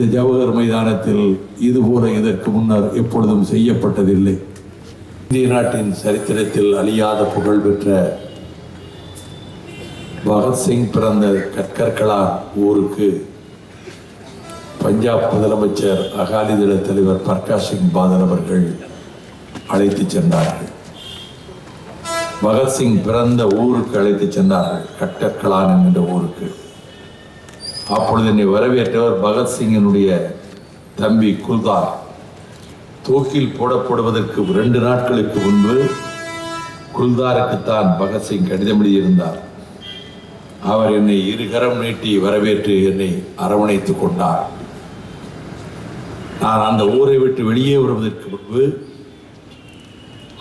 இந்த ஜவஹர் மைதானத்தில் இதுபோல இதற்கு முன்னர் எப்பொழுதும் செய்யப்பட்டதில்லை. இந்திய நாட்டின் சரித்திரத்தில் அழியாத புகழ் பெற்ற பகத்சிங் பிறந்த கற்கர்களா ஊருக்கு பஞ்சாப் முதலமைச்சர் அகாலிதள தலைவர் பிரகாஷ் சிங் பாதல் அவர்கள் அழைத்துச் சென்றார்கள். பகத்சிங் பிறந்த ஊருக்கு அழைத்துச் சென்றார்கள் கட்டக்கலான் என்கின்ற ஊருக்கு. அப்பொழுது என்னை வரவேற்றவர் பகத்சிங்கினுடைய தம்பி குல்தார் தூக்கில் போடப்படுவதற்கு ரெண்டு நாட்களுக்கு முன்பு குல்தாருக்குத்தான் பகத்சிங் கடிதம் எழுதியிருந்தார் அவர் என்னை இருகரம் நீட்டி வரவேற்று என்னை அரவணைத்துக் கொண்டார். நான் அந்த ஊரை விட்டு வெளியே வருவதற்கு முன்பு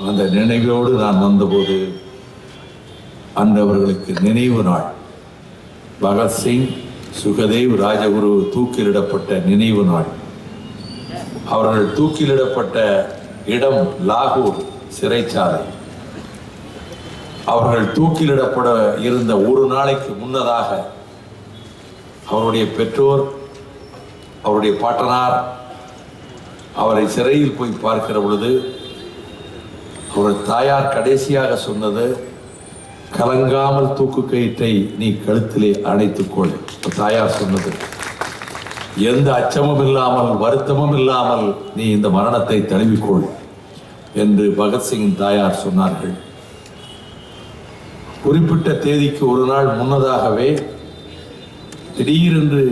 அந்த நினைவோடு நான் வந்தபோது அன்று அவர்களுக்கு நினைவு நாள். பகத்சிங் சுகதேவ் ராஜகுரு தூக்கிலிடப்பட்ட நினைவு நாள். அவர்கள் தூக்கிலிடப்பட்ட இடம் லாகூர் சிறைச்சாலை. அவர்கள் தூக்கிலிடப்பட இருந்த ஒரு நாளைக்கு முன்னதாக அவருடைய பெற்றோர் அவருடைய பாட்டனார் அவரை சிறையில் போய் பார்க்கிற பொழுது அவரது தாயார் கடைசியாக சொன்னது கலங்காமல் தூக்கு கயிற்றை நீ கழுத்திலே அணைத்துக்கொள். தாயார் சொன்னது எந்த அச்சமும் இல்லாமல் வருத்தமும் இல்லாமல் நீ இந்த மரணத்தை தழுவிக்கொள் என்று பகத்சிங் தாயார் சொன்னார்கள். குறிப்பிட்ட தேதிக்கு ஒரு நாள் முன்னதாகவே திடீரென்று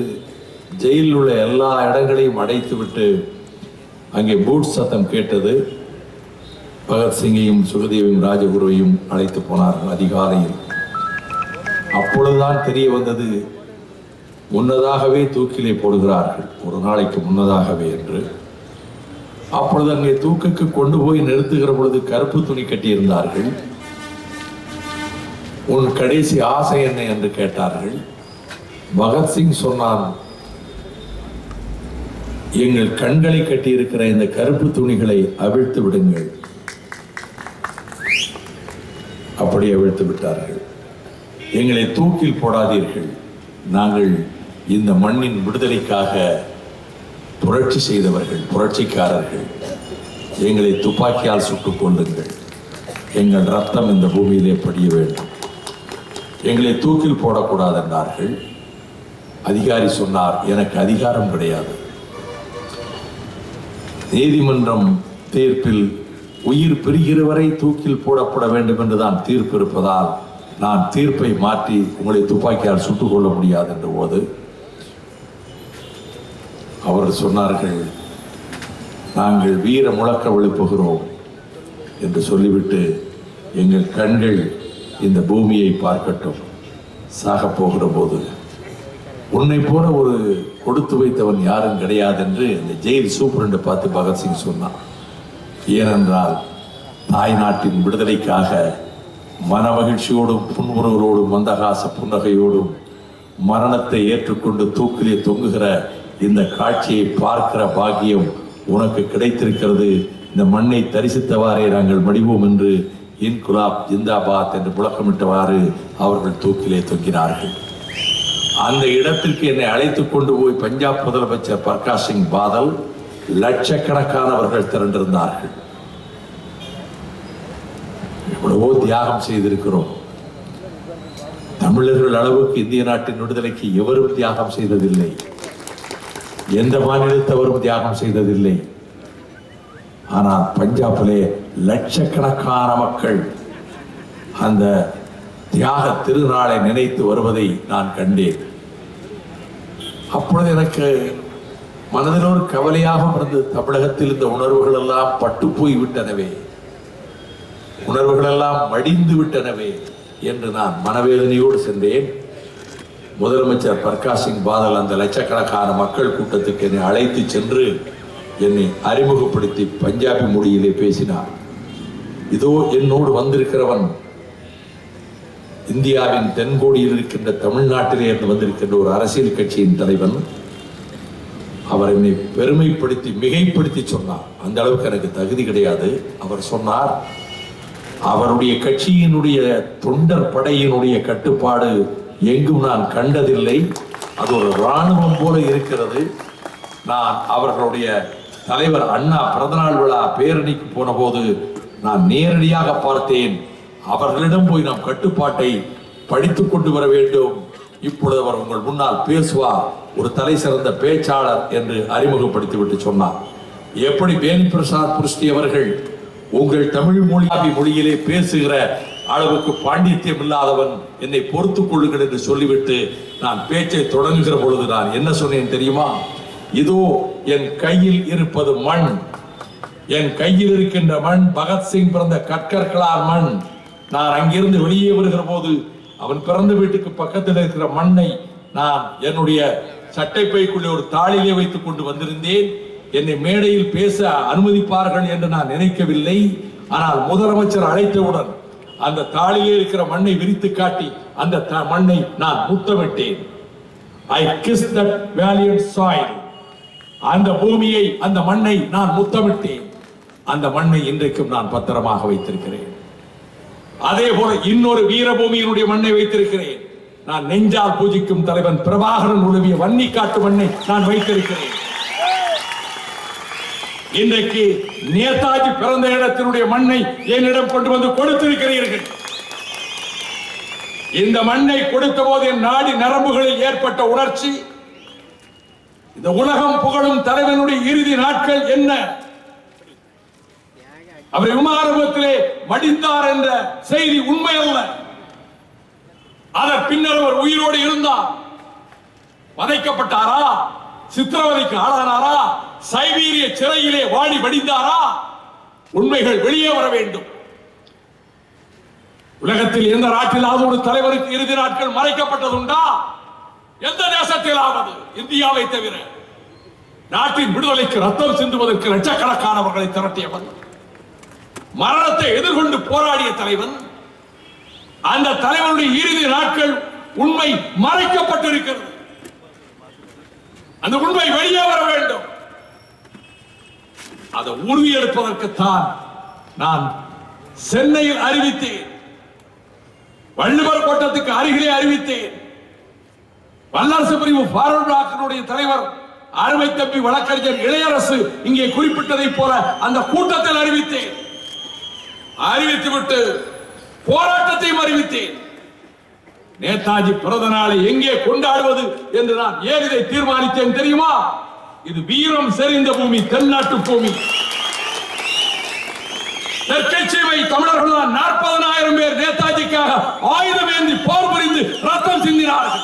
ஜெயிலில் உள்ள எல்லா இடங்களையும் அடைத்துவிட்டு அங்கே பூட் சத்தம் கேட்டது. பகத்சிங்கையும் சுகதேவையும் ராஜகுருவையும் அழைத்து போனார்கள் அதிகாலையில். அப்பொழுதுதான் தெரிய வந்தது முன்னதாகவே தூக்கிலே போடுகிறார்கள். ஒரு நாளைக்கு முன்னதாகவே என்று. அப்பொழுது அங்கே தூக்குக்கு கொண்டு போய் நிறுத்துகிற பொழுது கருப்பு துணி கட்டியிருந்தார்கள். உன் கடைசி ஆசை என்ன? என்று கேட்டார்கள். பகத்சிங் சொன்னான் எங்கள் கண்களை கட்டியிருக்கிற இந்த கருப்பு துணிகளை அவிழ்த்து விடுங்கள். அப்படியே அவிழ்த்து விட்டார்கள். எங்களை தூக்கில் போடாதீர்கள். நாங்கள் இந்த மண்ணின் விடுதலைக்காக புரட்சி செய்தவர்கள் புரட்சிக்காரர்கள். எங்களை துப்பாக்கியால் சுட்டுக் கொள்ளுங்கள் எங்கள் ரத்தம் இந்த பூமியிலே படிய வேண்டும். எங்களை தூக்கில் போடக்கூடாது என்றார்கள் அதிகாரி சொன்னார் எனக்கு அதிகாரம் கிடையாது. நீதிமன்றம் தீர்ப்பில் உயிர் பிரிகிற வரை தூக்கில் போடப்பட வேண்டும் என்றுதான் தீர்ப்பு இருப்பதால் நான் தீர்ப்பை மாற்றி உங்களை துப்பாக்கியால் சுட்டுக் கொள்ள முடியாது என்ற போது. அவர் சொன்னார்கள் நாங்கள் வீர முழக்க விழுப்புகிறோம் என்று சொல்லிவிட்டு எங்கள் கண்கள் இந்த பூமியை பார்க்கட்டும். சாகப் போகிற போது உன்னை போல ஒரு கொடுத்து வைத்தவன் யாரும் கிடையாது என்று இந்த ஜெயில் சூப்பரண்டு பார்த்து பகத்சிங் சொன்னான். ஏனென்றால் தாய் நாட்டின் விடுதலைக்காக மனமகிழ்ச்சியோடும் புன்முறுவலோடும் மந்தகாச புன்னகையோடும் மரணத்தை ஏற்றுக்கொண்டு தூக்கிலே தொங்குகிற இந்த காட்சியை பார்க்கிற பாக்கியம் உனக்கு கிடைத்திருக்கிறது. இந்த மண்ணை தரிசித்தவாறே நாங்கள் மடிவோம் என்று இன்குலாப் ஜிந்தாபாத் என்று முழக்கமிட்டவாறு அவர்கள் தூக்கிலே தொங்கினார்கள். அந்த இடத்திற்கு என்னை அழைத்து கொண்டு போய் பஞ்சாப் முதலமைச்சர் பிரகாஷ் சிங் பாதல் லட்சக்கணக்கானவர்கள் திரண்டிருந்தார்கள். எவ்வளவோ தியாகம் செய்திருக்கிறோம். தமிழர்கள் அளவுக்கு இந்திய நாட்டின் விடுதலைக்கு எவரும் தியாகம் செய்ததில்லை. எந்த மாநிலத்தவரும் தியாகம் செய்ததில்லை. ஆனால் பஞ்சாபிலே லட்சக்கணக்கான மக்கள் அந்த தியாக திருநாளை நினைத்து வருவதை நான் கண்டேன். அப்பொழுது எனக்கு மனதில் ஒரு கவலையாக இருந்தது. தமிழகத்தில் இந்த உணர்வுகள் எல்லாம் பட்டு போய் விட்டனவே. உணர்வுகள் எல்லாம் மடிந்து விட்டனவே என்று நான் மனவேதனையோடு சென்றேன். முதலமைச்சர் பிரகாஷ் சிங் பாதல் அந்த லட்சக்கணக்கான மக்கள் கூட்டத்துக்கு என்னை அழைத்து சென்று என்னை அறிமுகப்படுத்தி பஞ்சாபி மொழியிலே பேசினார். இதோ என்னோடு வந்திருக்கிறவன். இந்தியாவின் தென்கோடியில் இருக்கின்ற தமிழ்நாட்டிலே இருந்து வந்திருக்கின்ற ஒரு அரசியல் கட்சியின் தலைவன். அவர் என்னை பெருமைப்படுத்தி மிகைப்படுத்தி சொன்னார். அந்த அளவுக்கு எனக்கு தகுதி கிடையாது. அவர் சொன்னார் அவருடைய கட்சியினுடைய தொண்டர் படையினுடைய கட்டுப்பாடு எங்கும் நான் கண்டதில்லை. அது ஒரு இராணுவம் போல இருக்கிறது. நான் அவர்களுடைய தலைவர் அண்ணா பிறந்தநாள் விழா பேரணிக்கு போன போது நான் நேரடியாக பார்த்தேன். அவர்களிடம் போய் நாம் கட்டுப்பாட்டை படித்துக் கொண்டு வர வேண்டும். இப்பொழுது அவர் உங்கள் முன்னால் பேசுவார். ஒரு தலை சிறந்த பேச்சாளர் என்று அறிமுகப்படுத்திவிட்டு சொன்னார். எப்படி வேணி பிரசாத் புருஷ்டி அவர்கள் உங்கள் தமிழ் மொழியாபி மொழியிலே பேசுகிற அளவுக்கு பாண்டித்யம் இல்லாதவன் என்னை பொறுத்துக் கொள்ளுங்கள் என்று சொல்லிவிட்டு நான் பேச்சை தொடங்குகிற பொழுது நான் என்ன சொன்னேன் தெரியுமா? இதோ என் கையில் இருப்பது மண். என் கையில் இருக்கின்ற மண் பகத்சிங் பிறந்த கற்கற்களார் மண். நான் அங்கிருந்து வெளியே வருகிற போது அவன் பிறந்த வீட்டுக்கு பக்கத்தில் இருக்கிற மண்ணை நான் என்னுடைய சட்டைப்பைக்குள்ளே ஒரு தாளிலே வைத்துக் கொண்டு வந்திருந்தேன். என்னை மேடையில் பேச அனுமதிப்பார்கள் என்று நான் நினைக்கவில்லை. ஆனால் முதலமைச்சர் அழைத்தவுடன் அந்த தாளிலே இருக்கிற மண்ணை விரித்து காட்டி அந்த த- மண்ணை நான் முத்தமிட்டேன். I kiss that valiant soil அந்த பூமியை அந்த மண்ணை நான் முத்தமிட்டேன். அந்த மண்ணை இன்றைக்கும் நான் பத்திரமாக வைத்திருக்கிறேன். அதே போல இன்னொரு வீரபூமியினுடைய மண்ணை வைத்திருக்கிறேன். நான் நெஞ்சால் பூஜிக்கும் தலைவன் பிரபாகரன் உதவிய வன்னி காட்டு மண்ணை நான் வைத்திருக்கிறேன். இன்றைக்கு நேதாஜி பிறந்த இடத்தினுடைய மண்ணை என்னிடம் கொண்டு வந்து கொடுத்திருக்கிறீர்கள். இந்த மண்ணை கொடுத்த போது என் நாடி நரம்புகளில் ஏற்பட்ட உணர்ச்சி இந்த உலகம் புகழும் தலைவனுடைய இறுதி நாட்கள் என்ன? அவர் விமானத்திலே மடித்தார் என்ற செய்தி உண்மை அல்ல அதன் பின்னர் அவர் உயிரோடு இருந்தார். வதைக்கப்பட்டாரா? சித்திரவதைக்கு ஆளானாரா? சைபீரிய சிறையிலே வாடி வடிந்தாரா? உண்மைகள் வெளியே வர வேண்டும். உலகத்தில் எந்த நாட்டிலாவது ஒரு தலைவருக்கு இறுதி நாட்கள் மறைக்கப்பட்டதுண்டா? எந்த தேசத்திலாவது? இந்தியாவை தவிர. நாட்டின் விடுதலைக்கு ரத்தம் சிந்துவதற்கு லட்சக்கணக்கானவர்களை திரட்டியவர். மரணத்தை எதிர்கொண்டு போராடிய தலைவன் அந்த தலைவனுடைய இறுதி நாட்கள் உண்மை மறைக்கப்பட்டிருக்கிறது. அந்த உண்மை வெளியே வர வேண்டும். அதை உறுதியெடுப்பதற்குத்தான் நான் சென்னையில் அறிவித்தேன். வள்ளுவர் கோட்டத்துக்கு அருகிலே அறிவித்தேன். வல்லரசு பிரிவு ஃபார்வர்ட் பிளாக்கினுடைய தலைவர் அருமை தம்பி வழக்கறிஞர் இளையரசு இங்கே குறிப்பிட்டதைப் போல அந்த கூட்டத்தில் அறிவித்தேன். அறிவித்துவிட்டு போராட்டத்தையும் அறிவித்தேன். நேதாஜி பிறந்த நாளை எங்கே கொண்டாடுவது என்று நான் ஏன் இதை தீர்மானித்தேன் தெரியுமா? இது வீரம் செறிந்த பூமி தென்னாட்டு பூமி. தெற்கட்சிவை தமிழர்கள் தான் நாற்பதனாயிரம் பேர் நேதாஜிக்காக ஆயுதம் ஏந்தி போர் புரிந்து ரத்தம் சிந்தினார்கள்.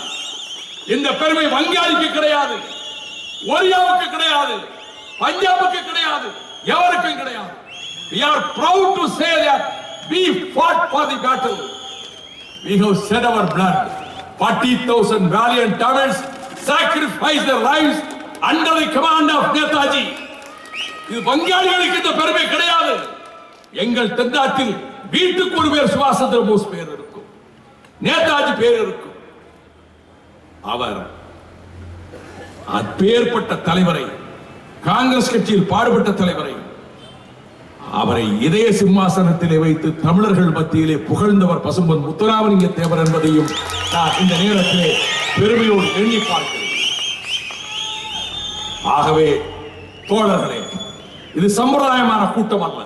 இந்த பெருமை வங்காளிக்கு கிடையாது. ஒரியாவுக்கு கிடையாது. பஞ்சாபுக்கு கிடையாது. எவருக்கு we are proud to say that we fought for the battle we have shed our blood 40000 valiant Tamils sacrificed their lives under the command of Netaji இது பங்காளிகளுக்கு இந்த பெருமை கிடையாது எங்கள் தென்னாட்டில் வீட்டுக்கு ஒரு பேர் சுபாஷ் சந்திர போஸ் பேர் இருக்கும் நேதாஜி பேர் இருக்கும் அவர் அப்பேற்பட்ட தலைவரை காங்கிரஸ் கட்சியில் பாடுபட்ட தலைவரை அவரை இதய சிம்மாசனத்திலே வைத்து தமிழர்கள் மத்தியிலே புகழ்ந்தவர் பசும்பன் முத்துராமலிங்க தேவர் என்பதையும் நான் இந்த நேரத்திலே பெருமையோடு எண்ணி பார்க்கிறேன். ஆகவே தோழர்களே இது சம்பிரதாயமான கூட்டம் அல்ல.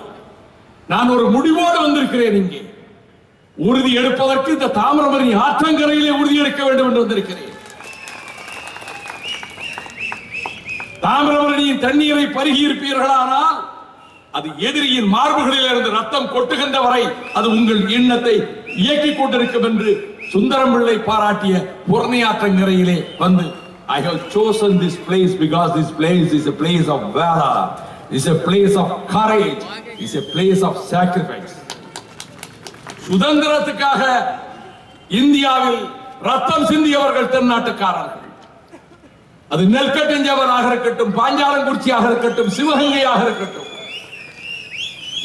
நான் ஒரு முடிவோடு வந்திருக்கிறேன் இங்கே. உறுதி எடுப்பதற்கு இந்த தாமிரபரணி ஆற்றங்கரையிலே உறுதி எடுக்க வேண்டும் என்று வந்திருக்கிறேன். தாமிரபரணியின் தண்ணீரை பருகி இருப்பீர்களானால் அது எதிரியின் மார்புகளில் இருந்து ரத்தம் கொட்டுகின்ற வரை அது உங்கள் எண்ணத்தை இயக்கிக் கொண்டிருக்கும் என்று சுந்தரம் பிள்ளை பாராட்டிய புறணியாற்றங்கரையிலே வந்து I have chosen this place because this place is a place of valor, is a place of courage, is a place of sacrifice. சுதந்திரத்துக்காக இந்தியாவில் ரத்தம் சிந்தியவர்கள் தென்னாட்டுக்காரர்கள். அது நெல்கட்டஞ்சவராக இருக்கட்டும் பாஞ்சாலங்குறிச்சியாக இருக்கட்டும் சிவகங்கையாக இருக்கட்டும்.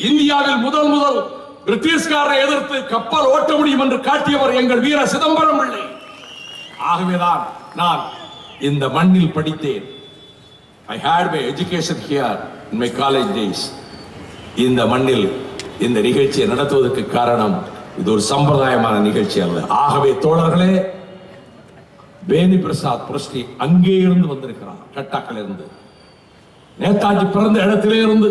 இந்தியாவில் முதல் முதல் பிரிட்டிஷ்காரரை எதிர்த்து கப்பல் ஓட்ட முடியும் என்று காட்டியவர் எங்கள் வீர சிதம்பரம் பிள்ளை. ஆகவேதான் நான் இந்த மண்ணில் படித்தேன். I had my education here in my college days இந்த மண்ணில் இந்த நிகழ்ச்சியை நடத்துவதற்கு காரணம் இது ஒரு சம்பிரதாயமான நிகழ்ச்சி அல்ல. ஆகவே தோழர்களே வேணி பிரசாத் புரஸ்டி அங்கே இருந்து வந்திருக்கிறார் கட்டாக்கில் இருந்து நேதாஜி பிறந்த இடத்திலே இருந்து.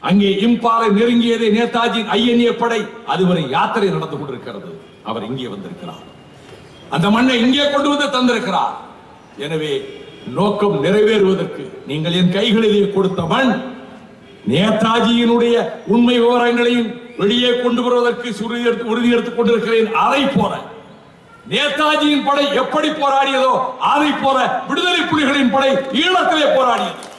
அங்கே இம்பாலை நெருங்கியது நேதாஜி ஐஎன்ஏ படை. அதுவரை யாத்திரை நடந்து கொண்டிருக்கிறது. அவர் இங்கே வந்திருக்கிறார். அந்த மண்ணை இங்கே கொண்டு வந்து தந்திருக்கிறார். எனவே நோக்கம் நிறைவேறுவதற்கு நீங்கள் என் கைகளிலே கொடுத்த மண் நேதாஜியினுடைய உண்மை விவரங்களையும் வெளியே கொண்டு வருவதற்கு சுருதி எடுத்து- உறுதி எடுத்துக் கொண்டிருக்கிறேன். அதை போல நேதாஜியின் படை எப்படி போராடியதோ அதை போல விடுதலை புலிகளின் படை ஈழத்திலே போராடியது.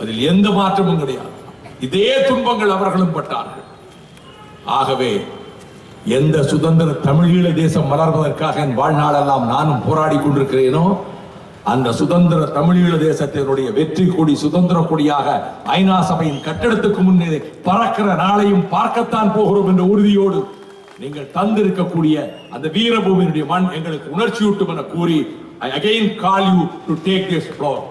அதில் எந்த மாற்றமும் கிடையாது. இதே துன்பங்கள் அவர்களும் பட்டார்கள். ஆகவே எந்த சுதந்திர தமிழீழ தேசம் மலர்வதற்காக என் வாழ்நாளெல்லாம் நானும் போராடி கொண்டிருக்கிறேனோ அந்த சுதந்திர தமிழீழ தேசத்தினுடைய வெற்றி கொடி சுதந்திர கொடியாக ஐநா சபையின் கட்டடத்துக்கு முன்னே பறக்கிற நாளையும் பார்க்கத்தான் போகிறோம் என்ற உறுதியோடு நீங்கள் தந்திருக்கக்கூடிய அந்த வீரபூமியினுடைய மண் எங்களுக்கு உணர்ச்சியூட்டும் என கூறி I again call you to take this floor